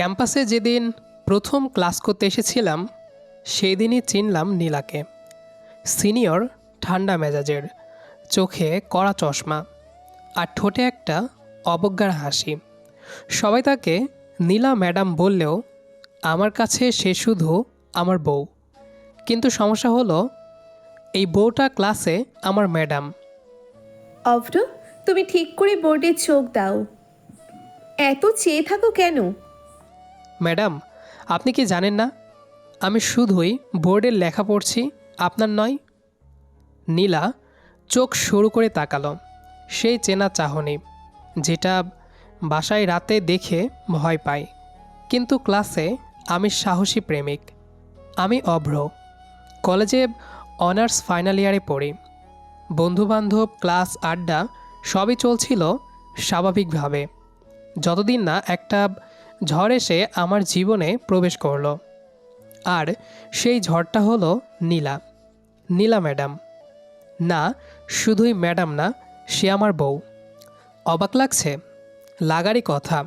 ক্যাম্পাসে যেদিন প্রথম ক্লাস করতে এসেছিলাম সেই দিনই চিনলাম নীলাকে। সিনিয়র, ঠান্ডা মেজাজের, চোখে কড়া চশমা আর ঠোঁটে একটা অবজ্ঞার হাসি। সবাই তাকে নীলা ম্যাডাম বললেও, আমার কাছে সে শুধু আমার বউ। কিন্তু সমস্যা হলো, এই বউটা ক্লাসে আমার ম্যাডাম। অভ্র, তুমি ঠিক করে বোর্ডে চোখ দাও। এত চেয়ে থাকো কেন? ম্যাডাম, আপনি কি জানেন না? আমি শুধুই বোর্ডের লেখা পড়ছি, আপনার নয়। নীলা চোখ শুরু করে তাকালো। সেই চেনা চাহনি, যেটা বাসায় রাতে দেখে ভয় পাই কিন্তু ক্লাসে আমি সাহসী প্রেমিক। আমি অভ্র। কলেজে অনার্স ফাইনাল ইয়ারে পড়ি। বন্ধুবান্ধব, ক্লাস, আড্ডা সবই চলছিল স্বাভাবিকভাবে। যতদিন না একটা ঝড় এসে আমার জীবনে প্রবেশ করল। আর সেই ঝড়টা হলো নীলা। নীলা ম্যাডাম। না, শুধুই ম্যাডাম না, সে আমার বউ। অবাক লাগছে? লাগারই কথা।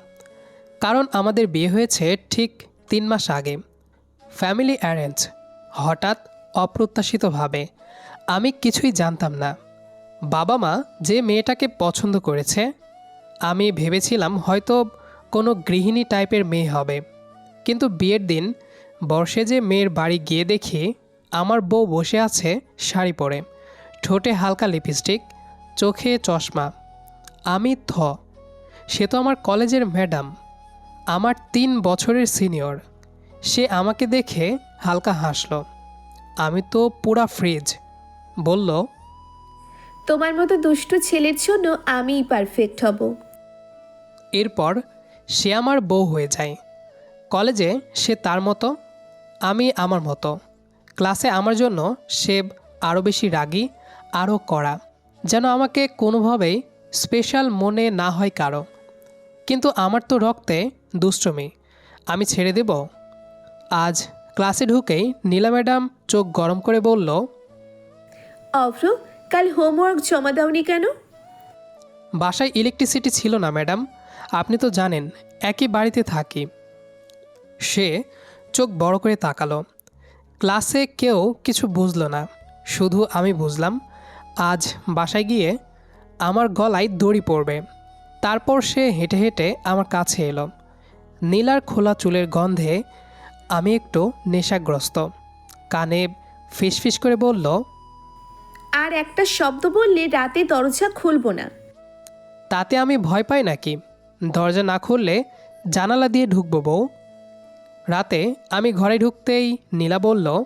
কারণ আমাদের বিয়ে হয়েছে ঠিক তিন মাস আগে। Family arrange. হঠাৎ অপ্রত্যাশিতভাবে। আমি কিছুই জানতাম না। বাবা মা যে মেয়েটাকে পছন্দ করেছে, আমি ভেবেছিলাম হয়তো কোনো গৃহিণী টাইপের মেয়ে হবে। কিন্তু বিয়ের দিন বর্ষে যে মেয়ের বাড়ি গিয়ে দেখি আমার বউ বসে আছে শাড়ি পরে। ঠোঁটে হালকা লিপস্টিক চোখে চশমা। আমি থ। সে তো আমার কলেজের ম্যাডাম আমার তিন বছরের সিনিয়র সে আমাকে দেখে হালকা হাসলো। আমি তো পুরা ফ্রিজ বলল তোমার মতো দুষ্টু ছেলের জন্য আমিই পারফেক্ট হব। এরপর সে আমার বউ হয়ে যায়। কলেজে সে তার মতো আমি আমার মতো। ক্লাসে আমার জন্য সে আরও বেশি রাগী আরও কড়া যেন আমাকে কোনোভাবেই স্পেশাল মনে না হয় কারও। কিন্তু আমার তো রক্তে দুষ্টমি আমি ছেড়ে দেব। আজ ক্লাসে ঢুকেই নীলা ম্যাডাম চোখ গরম করে বলল অভ্র কাল হোমওয়ার্ক জমা দাওনি কেন? বাসায় ইলেকট্রিসিটি ছিল না ম্যাডাম আপনি তো জানেন একই বাড়িতে থাকি। সে চোখ বড় করে তাকালো। ক্লাসে কেউ কিছু বুঝলো না। শুধু আমি বুঝলাম আজ বাসায় গিয়ে আমার গলায় দড়ি পড়বে। তারপর সে হেঁটে হেঁটে আমার কাছে এলো। নীলার খোলা চুলের গন্ধে আমি একটু নেশাগ্রস্ত। কানে ফিসফিস করে বলল আর একটা শব্দ বললে রাতে দরজা খুলবো না। তাতে আমি ভয় পাই নাকি? দরজা না খুললে জানালা দিয়ে ঢুকবো বউ। রাতে আমি ঘরে ঢুকতেই নীলা বলল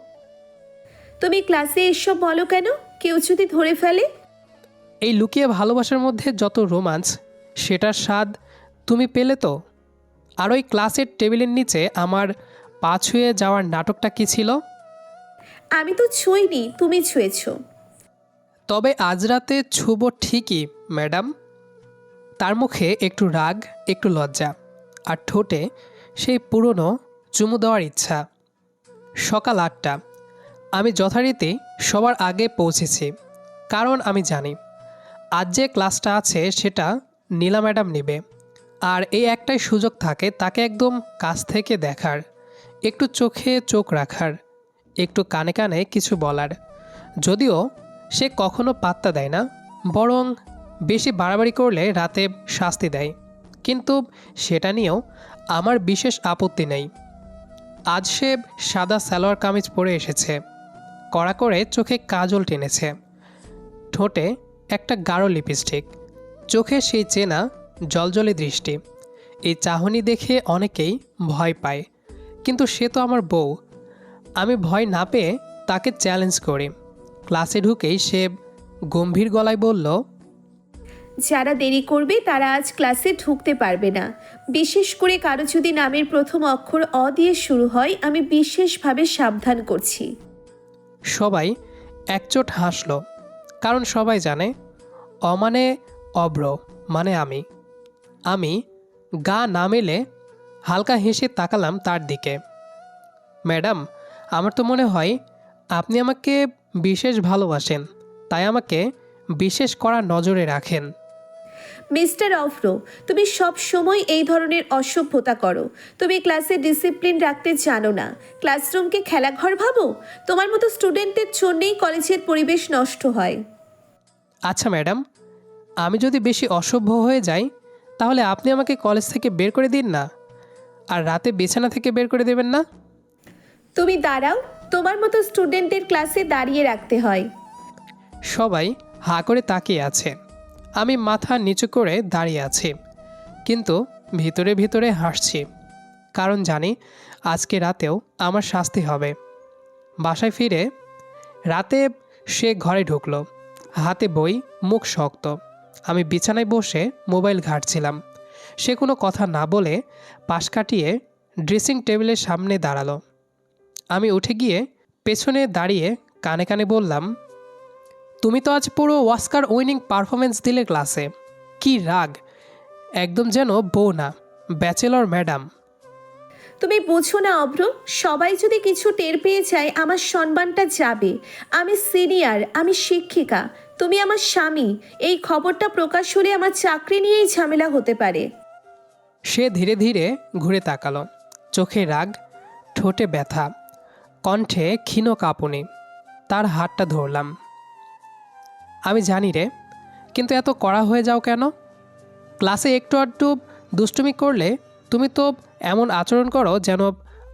তুমি ক্লাসে এসব বলো কেন? কেউ যদি ধরে ফেলে? এই লুকিয়ে ভালোবাসার মধ্যে যত রোমাঞ্চ সেটার স্বাদ তুমি পেলে তো? আর ওই ক্লাসের টেবিলের নিচে আমার পা ছুঁয়ে যাওয়ার নাটকটা কী ছিল? আমি তো ছুঁইনি তুমি ছুঁয়েছো। তবে আজ রাতে ছুব ঠিকই ম্যাডাম। তার মুখে একটু রাগ, একটু লজ্জা, আর ঠোঁটে সেই পুরনো চুমু দেওয়ার ইচ্ছা। সকাল আটটা। আমি যথারীতি সবার আগে পৌঁছেছি, কারণ আমি জানি, আজ যে ক্লাসটা আছে সেটা নীলা ম্যাডাম নেবে, আর এই একটাই সুযোগ থাকে তাকে একদম কাছ থেকে দেখার, একটু চোখে চোখ রাখার, একটু কানে কানে কিছু বলার। যদিও সে কখনো পাত্তা দেয় না, বরং বেশি বাড়াবাড়ি করলে রাতে শাস্তি দেয়। কিন্তু সেটা নিয়েও আমার বিশেষ আপত্তি নেই। আজ সে সাদা সালোয়ার কামিজ পরে এসেছে। কড়া করে চোখে কাজল টেনেছে। ঠোঁটে একটা গাঢ় লিপস্টিক। চোখে সেই চেনা জলজলে দৃষ্টি। এই চাহনি দেখে অনেকেই ভয় পায়। কিন্তু সে তো আমার বউ। আমি ভয় না পেয়ে তাকে চ্যালেঞ্জ করি। ক্লাসে ঢুকেই সে গম্ভীর গলায় বলল যারা দেরি করবে তারা আজ ক্লাসে ঢুকতে পারবে না। বিশেষ করে কারও যদি নামের প্রথম অক্ষর অ দিয়ে শুরু হয়, আমি বিশেষভাবে সাবধান করছি। সবাই একচোট হাসল, কারণ সবাই জানে অমানে অব্র মানে আমি। আমি গা না মেলে হালকা হেসে তাকালাম তার দিকে। ম্যাডাম, আমার তো মনে হয় আপনি আমাকে বিশেষ ভালোবাসেন, তাই আমাকে বিশেষ করা নজরে রাখেন। মিস্টার অফরো তুমি সব সময় এই ধরনের অসভ্যতা করো। তুমি ক্লাসে ডিসিপ্লিন রাখতে জানো না। ক্লাসরুমকে খেলাঘর ভাবো? তোমার মতো স্টুডেন্টদের জন্যেই কলেজের পরিবেশ নষ্ট হয়। আচ্ছা ম্যাডাম আমি যদি বেশি অসভ্য হয়ে যাই তাহলে আপনি আমাকে কলেজ থেকে বের করে দিন না? আর রাতে বিছানা থেকে বের করে দেবেন না? তুমি দাঁড়াও তোমার মতো স্টুডেন্টদের ক্লাসে দাঁড়িয়ে রাখতে হয়। সবাই হাঁ করে তাকিয়ে আছে। আমি মাথা নিচু করে দাঁড়িয়ে আছি, কিন্তু ভিতরে ভিতরে হাসছি। কারণ জানি, আজকে রাতেও আমার শাস্তি হবে। বাসায় ফিরে, রাতে সে ঘরে ঢুকলো। হাতে বই, মুখ শক্ত। আমি বিছানায় বসে মোবাইল ঘাঁটছিলাম। সে কোনো কথা না বলে পাশ কাটিয়ে ড্রেসিং টেবিলের সামনে দাঁড়াল। আমি উঠে গিয়ে পেছনে দাঁড়িয়ে কানে কানে বললাম তুমি তো আজ পুরো ওয়াস্কার উইনিং পারফরমেন্স দিলে ক্লাসে। কি রাগ। একদম যেন বউ না ব্যাচেলর ম্যাডাম। তুমি বুঝো না অভ্র সবাই যদি কিছু টের পেয়ে যায় আমার সম্মানটা যাবে। আমি সিনিয়র আমি শিক্ষিকা তুমি আমার স্বামী। এই খবরটা প্রকাশ হলে আমার চাকরি নিয়েই ঝামেলা হতে পারে। সে ধীরে ধীরে ঘুরে তাকালো। চোখে রাগ ঠোঁটে ব্যথা কণ্ঠে ক্ষীণ কাঁপুনি। তার হাতটা ধরলাম। আমি জানি রে কিন্তু এত কড়া হয়ে যাও কেন? ক্লাসে একটু আধটু দুষ্টুমি করলে তুমি তো এমন আচরণ করো যেন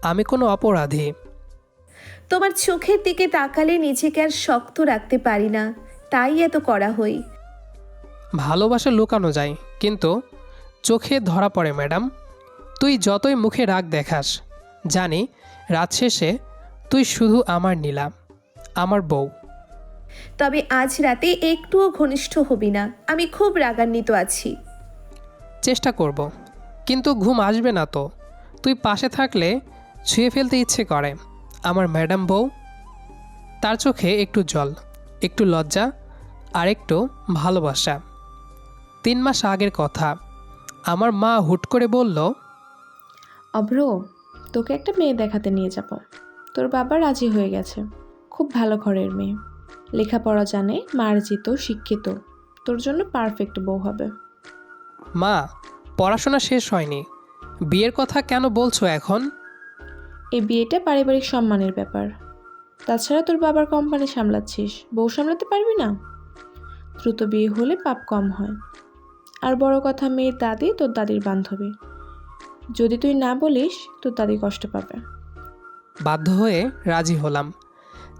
আমি কোনো অপরাধী। তোমার চোখের দিকে তাকালে নিজেকে আর শক্ত রাখতে পারি না তাই এত করা হই। ভালোবাসা লুকানো যায় কিন্তু চোখে ধরা পড়ে ম্যাডাম। তুই যতই মুখে রাগ দেখাস জানি রাত শেষে তুই শুধু আমার নিলাম আমার বউ। তবে আজ রাতে একটুও ঘনিষ্ঠ হবি না। আমি খুব রাগান্বিত আছি। চেষ্টা করব কিন্তু ঘুম আসবে না তো। তুই পাশে থাকলে ছুঁয়ে ফেলতে ইচ্ছে করে। আমার ম্যাডাম বউ তার চোখে একটু জল একটু লজ্জা আর একটু ভালোবাসা। তিন মাস আগের কথা। আমার মা হুট করে বলল অভ্র তোকে একটা মেয়ে দেখাতে নিয়ে যাব। তোর বাবা রাজি হয়ে গেছে। খুব ভালো ঘরের মেয়ে। লেখাপড়া জানে মার্জিত শিক্ষিত। তোর জন্য পারফেক্ট বউ হবে। মা পড়াশোনা শেষ হয়নি। বিয়ের কথা কেন বলছো এখন? এই বিয়েটা পারিবারিক সম্মানের ব্যাপার। তাছাড়া তোর বাবার কোম্পানি সামলাচ্ছিস। বউ সামলাতে পারবি না? দ্রুত বিয়ে হলে পাপ কম হয়। আর বড় কথা মেয়ের দাদি তোর দাদির বান্ধবী। যদি তুই না বলিস তোর দাদি কষ্ট পাবে। বাধ্য হয়ে রাজি হলাম।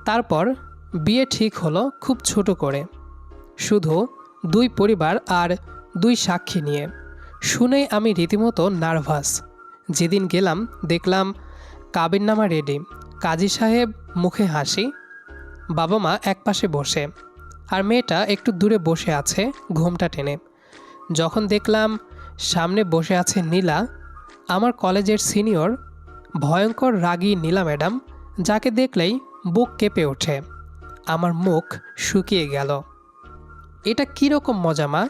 তারপর বিয়ে ঠিক হলো খুব ছোট করে। শুধু দুই পরিবার আর দুই সাক্ষী নিয়ে। শুনেই আমি রীতিমতো নার্ভাস। যেদিন গেলাম, দেখলাম কাবিননামা রেডি। কাজী সাহেব মুখে হাসি। বাবা মা একপাশে বসে। আর মেয়েটা একটু দূরে বসে আছে ঘুমটা টেনে। যখন দেখলাম সামনে বসে আছে নীলা, আমার কলেজের সিনিয়র, ভয়ঙ্কর রাগী নীলা ম্যাডাম, যাকে দেখলেই বুক কেঁপে ওঠে। আমার মুখ শুকিয়ে গেল। এটা কীরকম মজা মা?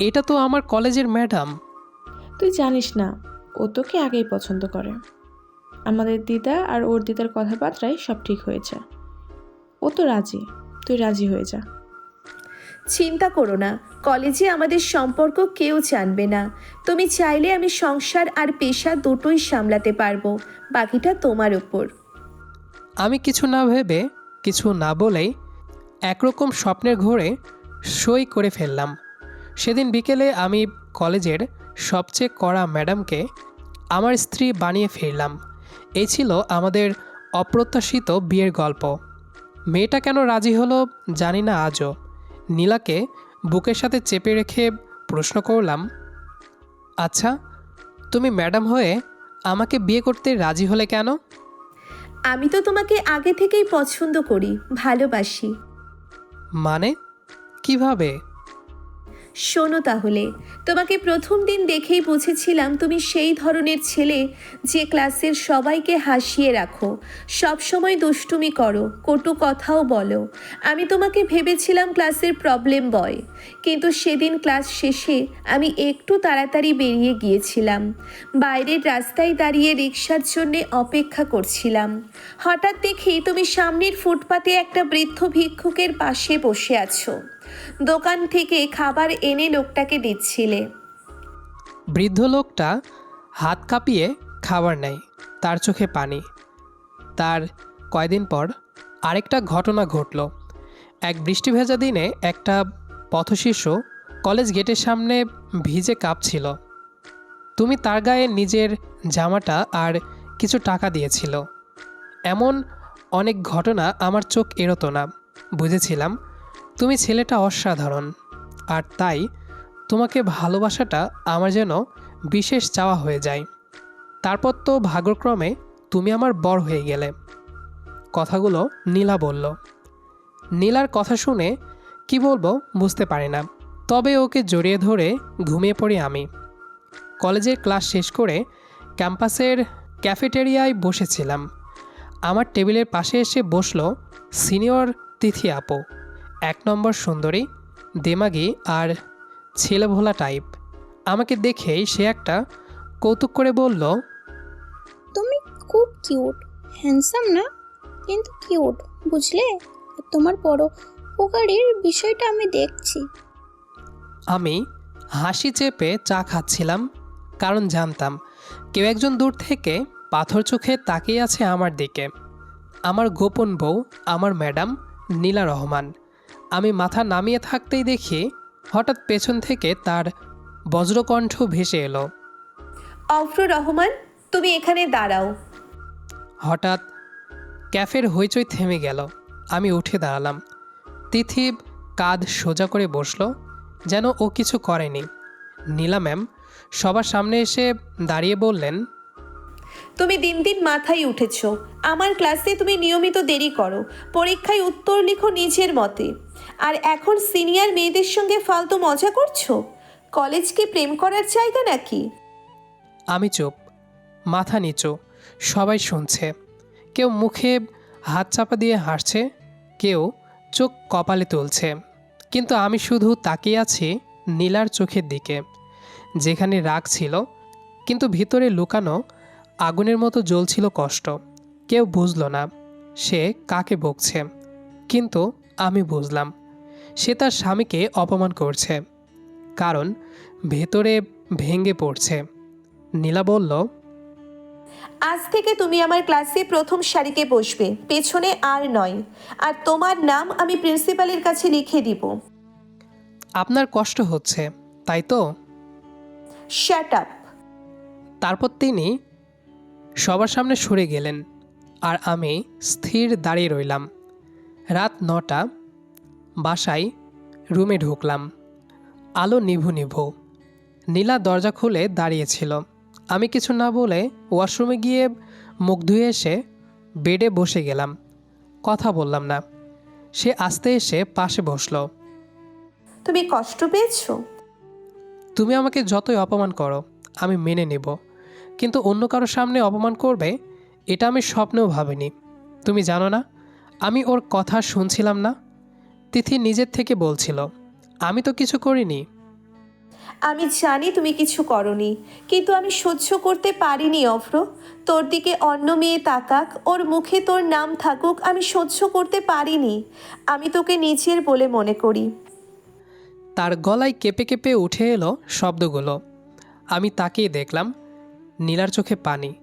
এটা তো আমার কলেজের ম্যাডাম। তুই জানিস না ও তোকে আগেই পছন্দ করে। আমাদের দিদা আর ওর দিদার কথাবার্তায় সব ঠিক হয়েছে। ও তো রাজি তুই রাজি হয়ে যা। চিন্তা করো না কলেজে আমাদের সম্পর্ক কেউ জানবে না। তুমি চাইলে আমি সংসার আর পেশা দুটোই সামলাতে পারব বাকিটা তোমার উপর। আমি কিছু না ভেবে কিছু না বলেই একরকম স্বপ্নের ঘোরে সই করে ফেললাম। সেদিন বিকেলে আমি কলেজের সবচেয়ে কড়া ম্যাডামকে আমার স্ত্রী বানিয়ে ফিরলাম এই ছিল আমাদের অপ্রত্যাশিত বিয়ের গল্প। মেয়েটা কেন রাজি হলো জানি না আজও। নীলাকে বুকের সাথে চেপে রেখে প্রশ্ন করলাম আচ্ছা তুমি ম্যাডাম হয়ে আমাকে বিয়ে করতে রাজি হলে কেন? আমি তো তোমাকে আগে থেকেই পছন্দ করি ভালোবাসি। মানে? কীভাবে? শোনো তাহলে। তোমাকে প্রথম দিন দেখেই বুঝেছিলাম তুমি সেই ধরনের ছেলে যে ক্লাসের সবাইকে হাসিয়ে রাখো। সব সময় দুষ্টুমি করো, কটু কথাও বলো। আমি তোমাকে ভেবেছিলাম ক্লাসের প্রবলেম বয়। কিন্তু সেদিন ক্লাস শেষে আমি একটু তাড়াতাড়ি বেরিয়ে গিয়েছিলাম। বাইরের রাস্তায় দাঁড়িয়ে রিক্সার জন্য অপেক্ষা করছিলাম। হঠাৎ দেখি তুমি সামনের ফুটপাতে একটা বৃদ্ধ ভিক্ষুকের পাশে বসে আছো। দোকান থেকে খাবার এনে লোকটাকে দিচ্ছিলে। বৃদ্ধ লোকটা হাত কাঁপিয়ে খাবার নেয়, তার চোখে পানি। তার কয়দিন পর আরেকটা ঘটনা ঘটল। এক বৃষ্টি ভেজা দিনে একটা পথশিশু কলেজ গেটের সামনে ভিজে কাঁপছিল। তুমি তার গায়ে নিজের জামাটা আর কিছু টাকা দিয়েছিল। এমন অনেক ঘটনা আমার চোখ এড়োতো না, বুঝেছিলাম। তুমি ছেলেটা অসাধারণ। আর তাই তোমাকে ভালোবাসাটা আমার যেন বিশেষ চাওয়া হয়ে যায়। তারপর তো ভাগ্যক্রমে তুমি আমার বর হয়ে গেলে। কথাগুলো নীলা বলল। নীলার কথা শুনে কি বলব বুঝতে পারি না। তবে ওকে জড়িয়ে ধরে ঘুমিয়ে পড়ি আমি। কলেজের ক্লাস শেষ করে ক্যাম্পাসের ক্যাফেটেরিয়ায় বসেছিলাম। আমার টেবিলের পাশে এসে বসল সিনিয়র তিথি আপু। এক নম্বর সুন্দরী দেমাগি আর ছেলেভোলা টাইপ আমাকে দেখেই সে একটা কৌতুক করে বলল তুমি খুব কিউট হ্যান্ডসাম না? কিন্তু কিউট বুঝলে? তোমার বড় উপকারীর বিষয়টা আমি দেখছি। আমি হাসি চেপে চা খাচ্ছিলাম কারণ জানতাম কেউ একজন দূর থেকে পাথর চোখে তাকিয়ে আছে আমার দিকে। আমার গোপন বউ আমার ম্যাডাম নীলা রহমান। আমি মাথা নামিয়ে থাকতেই দেখি হঠাৎ পেছন থেকে তার বজ্রকণ্ঠ ভেসে এলো। অফর রহমান তুমি এখানে দাঁড়াও। হঠাৎ ক্যাফের হইচই থেমে গেল। আমি উঠে দাঁড়ালাম। তিথি কাঁধ সোজা করে বসল যেন ও কিছু করেনি। নীলা ম্যাম সবার সামনে এসে দাঁড়িয়ে বললেন তুমি দিন দিন মাথায় উঠেছ। আমার ক্লাসে তুমি নিয়মিত দেরি করো। পরীক্ষায় উত্তর লিখো নিজের মতে। আর এখন সিনিয়র মেয়েদের সঙ্গে ফালতু মজা করছ? কলেজ কি প্রেম করার জায়গা নাকি? আমি চুপ। মাথা নিচু। সবাই শুনছে। কেউ মুখে হাত চাপা দিয়ে হাসছে, কেউ চোখ কপালে তুলছে। কিন্তু আমি শুধু তাকিয়ে আছি নীলার চোখের দিকে, যেখানে রাগ ছিল, কিন্তু ভিতরে লুকানো আগুনের মতো জ্বলছিল কষ্ট। কেউ বুঝলো না, সে কাকে বকছে। কিন্তু আমি বুঝলাম। সে তার স্বামীকে অপমান করছে। কারণ ভেতরে ভেঙে পড়ছে। নীলা বলল আজ থেকে তুমি আমার ক্লাসে প্রথম সারিতে বসবে। পেছনে আর নয়। আর তোমার নাম আমি প্রিন্সিপালের কাছে লিখে দিব। আপনার কষ্ট হচ্ছে তাই তো? শ্যাট আপ তারপর তিনি সবার সামনে সরে গেলেন আর আমি স্থির দাঁড়িয়ে রইলাম। রাত নটা বাসায় রুমে ঢুকলাম। আলো নিভু নিভু। নীলা দরজা খুলে দাঁড়িয়েছিল আমি কিছু না বলে ওয়াশরুমে গিয়ে মুখ ধুয়ে এসে বেডে বসে গেলাম। কথা বললাম না। সে আস্তে এসে পাশে বসল। তুমি কষ্ট পেয়েছ? তুমি আমাকে যতই অপমান করো আমি মেনে নেব। কিন্তু অন্য কারোর সামনে অপমান করবে এটা আমি স্বপ্নেও ভাবিনি। তুমি জানো না আমি ওর কথা শুনছিলাম না। তিথি নিজের থেকে বলছিল আমি তো কিছু করিনি। আমি জানি তুমি কিছু করনি কিন্তু আমি সহ্য করতে পারিনি অফ্র তোর দিকে অন্য মেয়ে তাকাক ওর মুখে তোর নাম থাকুক আমি সহ্য করতে পারিনি। আমি তোকে নিজের বলে মনে করি। তার গলায় কেঁপে কেঁপে উঠে এলো শব্দগুলো। আমি তাকেই দেখলাম নীলার চোখে পানি।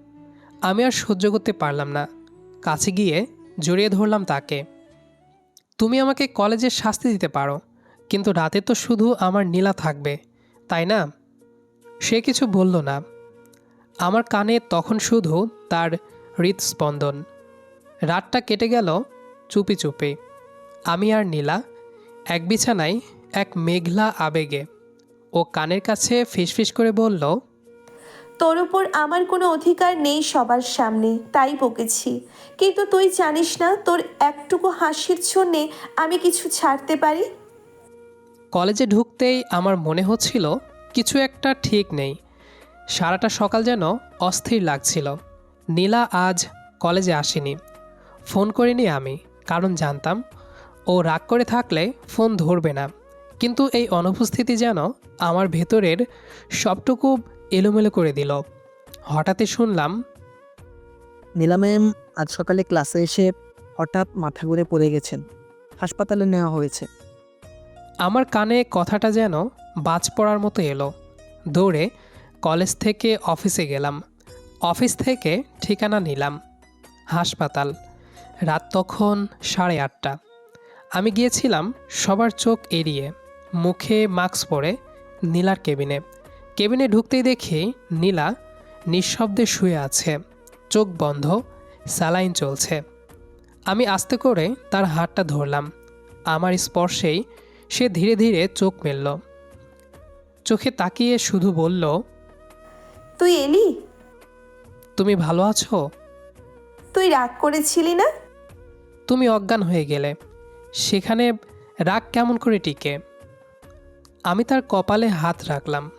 আমি আর সহ্য করতে পারলাম না। কাছে গিয়ে জড়িয়ে ধরলাম তাকে। তুমি আমাকে কলেজে শাস্তি দিতে পারো, কিন্তু রাতে তো শুধু আমার নীলা থাকবে, তাই না? সে কিছু বলল না। আমার কানে তখন শুধু তার হৃদস্পন্দন রাতটা কেটে গেল চুপি চুপি। আমি আর নীলা, এক বিছানায় এক মেঘলা আবেগে। ও কানের কাছে ফিসফিস করে বলল তোর উপর আমার কোনো অধিকার নেই সবার সামনে, তাই বকেছি। কিন্তু তুই জানিস না তোর একটুকু হাসির জন্যে আমি কিছু ছাড়তে পারি? কলেজে ঢুকতেই আমার মনে হচ্ছিল কিছু একটা ঠিক নেই। সারাটা সকাল যেন অস্থির লাগছিল। নীলা আজ কলেজে আসেনি। ফোন করিনি আমি, কারণ জানতাম ও রাগ করে থাকলে ফোন ধরবে না। কিন্তু এই অনুপস্থিতি যেন আমার ভেতরের সবটুকু এলোমেলো করে দিল। হঠাৎই শুনলাম নীলা ম্যাম আজ সকালে ক্লাসে এসে হঠাৎ মাথা ঘুরে পড়ে গেছেন। হাসপাতালে নেওয়া হয়েছে। আমার কানে কথাটা যেন বাজ পড়ার মতো এলো। দৌড়ে কলেজ থেকে অফিসে গেলাম। অফিস থেকে ঠিকানা নিলাম। হাসপাতাল। রাত তখন সাড়ে আটটা। আমি গিয়েছিলাম সবার চোখ এড়িয়ে। মুখে মাস্ক পরে নীলার কেবিনে। কেবিনে ঢুকতেই দেখি নীলা নিঃশব্দে শুয়ে আছে। চোখ বন্ধ স্যালাইন চলছে। আমি আস্তে করে তার হাতটা ধরলাম। আমার স্পর্শেই সে ধীরে ধীরে চোখ মেলল। চোখে তাকিয়ে শুধু বলল তুই এলি? তুমি ভালো আছো? তুই রাগ করেছিলি না? তুমি অজ্ঞান হয়ে গেলে। সেখানে রাগ কেমন করে টিকে? আমি তার কপালে হাত রাখলাম।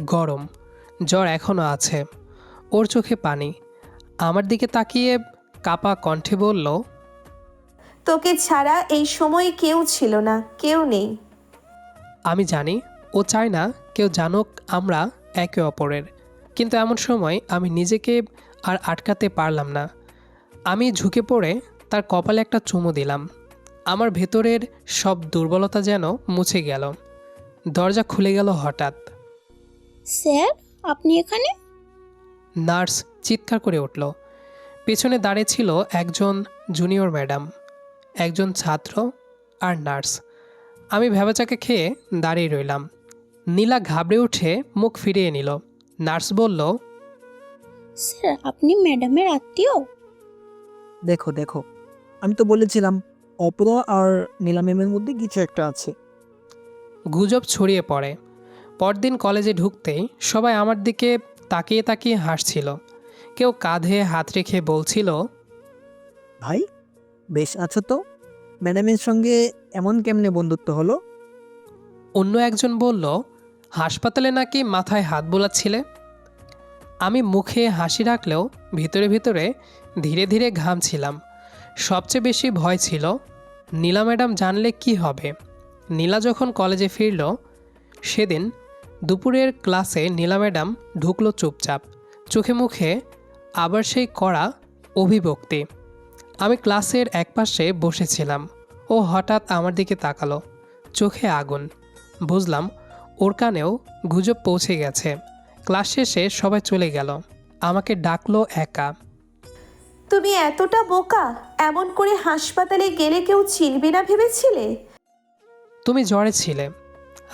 গরম জ্বর এখনও আছে। ওর চোখে পানি। আমার দিকে তাকিয়ে কাপা কণ্ঠে বলল তোকে ছাড়া এই সময় কেউ ছিল না কেউ নেই। আমি জানি ও চায় না কেউ জানুক আমরা একে অপরের। কিন্তু এমন সময় আমি নিজেকে আর আটকাতে পারলাম না। আমি ঝুঁকে পড়ে তার কপালে একটা চুমু দিলাম। আমার ভেতরের সব দুর্বলতা যেন মুছে গেল। দরজা খুলে গেল হঠাৎ। স্যার আপনি এখানে? নার্স চিৎকার করে উঠল। পেছনে দাঁড়িয়ে ছিল একজন জুনিয়র ম্যাডাম একজন ছাত্র আর নার্স। আমি ভেবাচাকে খেয়ে দাঁড়িয়ে রইলাম। নীলা ঘাবড়ে উঠে মুখ ফিরিয়ে নিল। নার্স বলল স্যার আপনি ম্যাডামের আত্মীয়? দেখো দেখো আমি তো বলেছিলাম অপর আর নীলামেমের মধ্যে কিছু একটা আছে। গুজব ছড়িয়ে পড়ে। পরদিন কলেজে ঢুকতেই সবাই আমার দিকে তাকিয়ে তাকিয়ে হাসছিল। কেউ কাঁধে হাত রেখে বলছিল ভাই বেশ আছো তো? ম্যাডামের সঙ্গে এমন কেমনে বন্ধুত্ব হলো? অন্য একজন বলল হাসপাতালে নাকি মাথায় হাত বোলাচ্ছিলে? আমি মুখে হাসি রাখলেও ভিতরে ভিতরে ধীরে ধীরে ঘামছিলাম। সবচেয়ে বেশি ভয় ছিল নীলা ম্যাডাম জানলে কি হবে? নীলা যখন কলেজে ফিরল সেদিন দুপুরের ক্লাসে নীলা ম্যাডাম ঢুকলো চুপচাপ। চোখে মুখে আবার সেই কড়া অভিভক্তি আমি ক্লাসের একপাশে বসেছিলাম। ও হঠাৎ আমার দিকে তাকালো। চোখে আগুন। বুঝলাম ওর কানেও গুজব পৌঁছে গেছে। ক্লাস শেষে সবাই চলে গেল। আমাকে ডাকলো একা। তুমি এতটা বোকা? এমন করে হাসপাতালে গেলে কেউ চিনবে না ভেবেছিলে? তুমি জ্বরে ছিলে।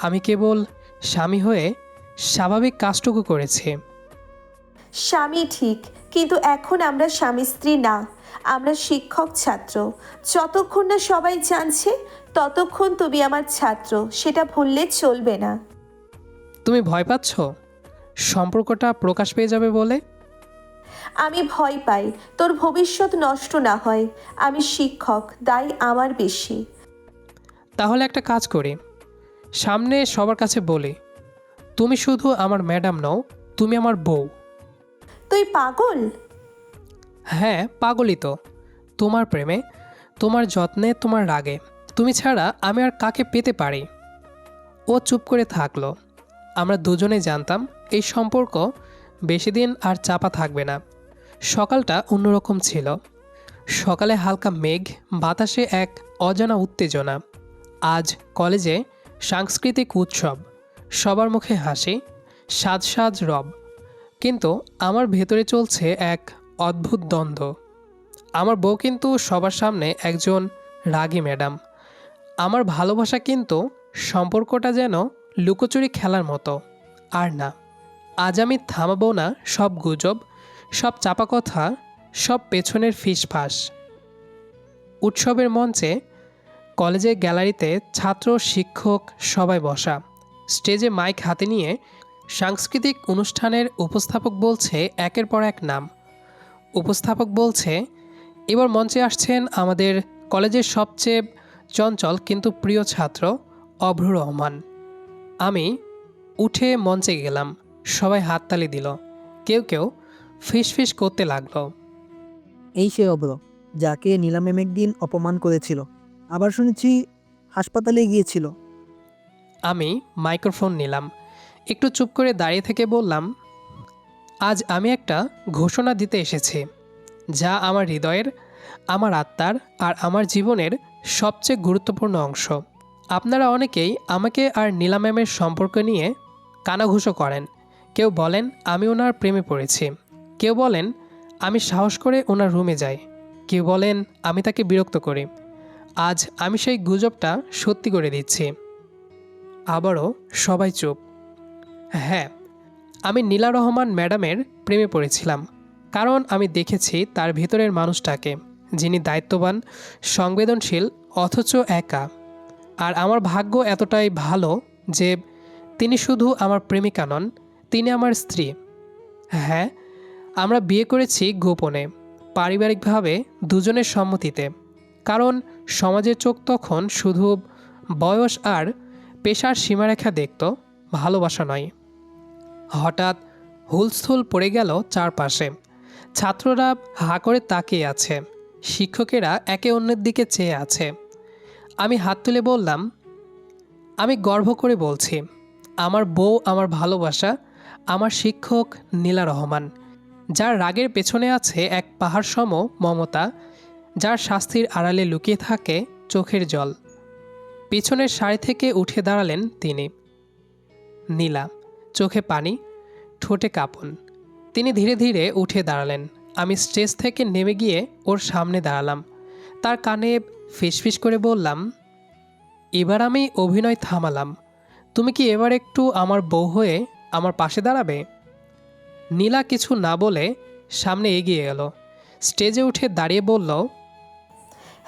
আমি কেবল স্বামী হয়ে স্বাভাবিক কাজটুকু করেছে। স্বামী ঠিক কিন্তু এখন আমরা স্বামী স্ত্রী না। আমরা শিক্ষক ছাত্র। যতক্ষণ না সবাই জানছে ততক্ষণ তুমি আমার ছাত্র। সেটা ভুললে চলবে না। তুমি ভয় পাচ্ছ? সম্পর্কটা প্রকাশ পেয়ে যাবে বলে? আমি ভয় পাই। তোর ভবিষ্যৎ নষ্ট না হয়। আমি শিক্ষক দায় আমার বেশি। তাহলে একটা কাজ করি। সামনে সবার কাছে বলি তুমি শুধু আমার ম্যাডাম নও তুমি আমার বউ। তুই পাগল? হ্যাঁ পাগলই তো। তোমার প্রেমে তোমার যত্নে তোমার রাগে। তুমি ছাড়া আমি আর কাকে পেতে পারি? ও চুপ করে থাকল। আমরা দুজনে জানতাম এই সম্পর্ক বেশি দিন আর চাপা থাকবে না। সকালটা অন্যরকম ছিল। সকালে হালকা মেঘ বাতাসে এক অজানা উত্তেজনা। আজ কলেজে সাংস্কৃতিক উৎসব। সবার মুখে হাসি, সাজ সাজ রব। কিন্তু আমার ভেতরে চলছে এক অদ্ভুত দ্বন্দ্ব। আমার বউ কিন্তু সবার সামনে একজন রাগী ম্যাডাম। আমার ভালোবাসা কিন্তু সম্পর্কটা যেন লুকোচুরি খেলার মতো। আর না, আজ আমি থামাবো না সব গুজব, সব চাপা কথা, সব পেছনের ফিসফাস। উৎসবের মঞ্চে কলেজের গ্যালারিতে ছাত্র, শিক্ষক সবাই বসা। স্টেজে মাইক হাতে নিয়ে সাংস্কৃতিক অনুষ্ঠানের উপস্থাপক বলছে একের পর এক নাম। উপস্থাপক বলছে, এবার মঞ্চে আসছেন আমাদের কলেজের সবচেয়ে চঞ্চল কিন্তু প্রিয় ছাত্র অভ্র রহমান। আমি উঠে মঞ্চে গেলাম। সবাই হাততালি দিল। কেউ কেউ ফিস করতে লাগল। এই সে অব্র, যাকে নীলামেম একদিন অপমান করেছিল। আবার শুনেছি হাসপাতালে গিয়েছিল। আমি মাইক্রোফোন নিলাম। একটু চুপ করে দাঁড়িয়ে থেকে বললাম, আজ আমি একটা ঘোষণা দিতে এসেছি, যা আমার হৃদয়ের, আমার আত্মার আর আমার জীবনের সবচেয়ে গুরুত্বপূর্ণ অংশ। আপনারা অনেকেই আমাকে আর নীলা ম্যামের সম্পর্ক নিয়ে কানাঘুষো করেন। কেউ বলেন, আমি ওনার প্রেমে পড়েছি। কেউ বলেন, আমি সাহস করে ওনার রুমে যাই। কেউ বলেন, আমি তাকে বিরক্ত করি। আজ আমি সেই গুজবটা সত্যি করে দিচ্ছি। আবারও সবাই চুপ। হ্যাঁ আমি নীলা রহমান ম্যাডামের প্রেমে পড়েছিলাম, কারণ আমি দেখেছি তার ভেতরের মানুষটাকে, যিনি দায়িত্ববান, সংবেদনশীল, অথচ একা। আর আমার ভাগ্য এতটাই ভালো যে তিনি শুধু আমার প্রেমিকা নন, তিনি আমার স্ত্রী। হ্যাঁ আমরা বিয়ে করেছি গোপনে, পারিবারিকভাবে দুজনের সম্মতিতে। কারণ সমাজের চোখ তখন শুধু বয়স আর পেশার সীমারেখা দেখত, ভালোবাসা নয়। হঠাৎ হুলস্থুল পড়ে গেল চারপাশে। ছাত্ররা হা করে তাকিয়ে আছে। শিক্ষকেরা একে অন্যের দিকে চেয়ে আছে। আমি হাত তুলে বললাম, আমি গর্ব করে বলছি, আমার বউ, আমার ভালোবাসা, আমার শিক্ষক নীলা রহমান, যার রাগের পেছনে আছে এক পাহাড় সম মমতা যার শাস্তির আড়ালে লুকিয়ে থাকে চোখের জল। পিছনের সারি থেকে উঠে দাঁড়ালেন তিনি। নীলা, চোখে পানি, ঠোঁটে কাঁপন। তিনি ধীরে ধীরে উঠে দাঁড়ালেন। আমি স্টেজ থেকে নেমে গিয়ে ওর সামনে দাঁড়ালাম। তার কানে ফিসফিস করে বললাম, এবার আমি অভিনয় থামালাম। তুমি কি এবার একটু আমার বউ হয়ে আমার পাশে দাঁড়াবে? নীলা কিছু না বলে সামনে এগিয়ে গেল। স্টেজে উঠে দাঁড়িয়ে বলল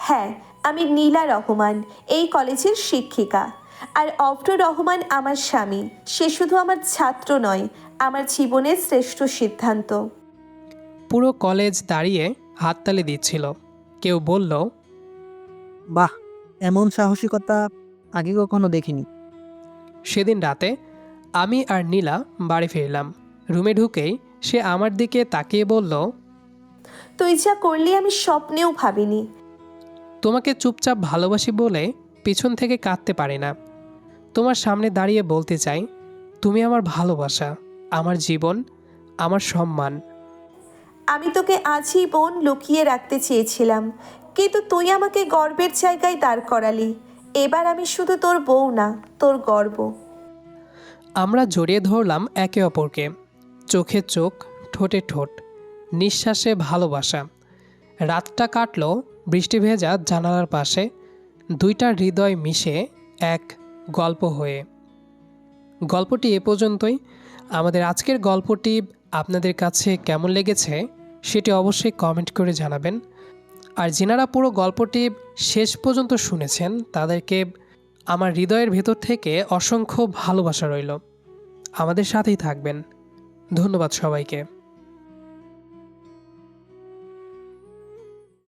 হ্যাঁ আমি নীলা রহমান এই কলেজের শিক্ষিকা। আর অব্র রহমান আমার স্বামী সে শুধু আমার ছাত্র নয় আমার জীবনের শ্রেষ্ঠ সিদ্ধান্ত। পুরো কলেজ দাঁড়িয়ে হাততালি দিচ্ছিল। কেউ বলল বাহ এমন সাহসিকতা আগে কখনো দেখিনি। সেদিন রাতে আমি আর নীলা বাড়ি ফিরলাম। রুমে ঢুকেই সে আমার দিকে তাকিয়ে বলল তুই যা করলি আমি স্বপ্নেও ভাবিনি। তোমাকে চুপচাপ ভালোবাসি বলে পিছন থেকে কাঁদতে পারি না। তোমার সামনে দাঁড়িয়ে বলতে চাই তুমি আমার ভালোবাসা আমার জীবন আমার সম্মান। আমি তোকে আজীবন লুকিয়ে রাখতে চেয়েছিলাম কিন্তু তুই আমাকে গর্বের জায়গায় দাঁড় করালি। এবার আমি শুধু তোর বউ না তোর গর্ব। আমরা জড়িয়ে ধরলাম একে অপরকে। চোখে চোখ ঠোঁটে ঠোঁট নিঃশ্বাসে ভালোবাসা। রাতটা কাটলো বৃষ্টি ভেজা জানালার পাশে দুইটা হৃদয় মিশে এক গল্প হয়ে। গল্পটি এ পর্যন্তই। আমাদের আজকের গল্পটি আপনাদের কাছে কেমন লেগেছে সেটি অবশ্যই কমেন্ট করে জানাবেন। আর যেনারা পুরো গল্পটি শেষ পর্যন্ত শুনেছেন, তাদেরকে আমার হৃদয়ের ভেতর থেকে অসংখ্য ভালোবাসা রইল। আমাদের সাথেই থাকবেন। ধন্যবাদ সবাইকে।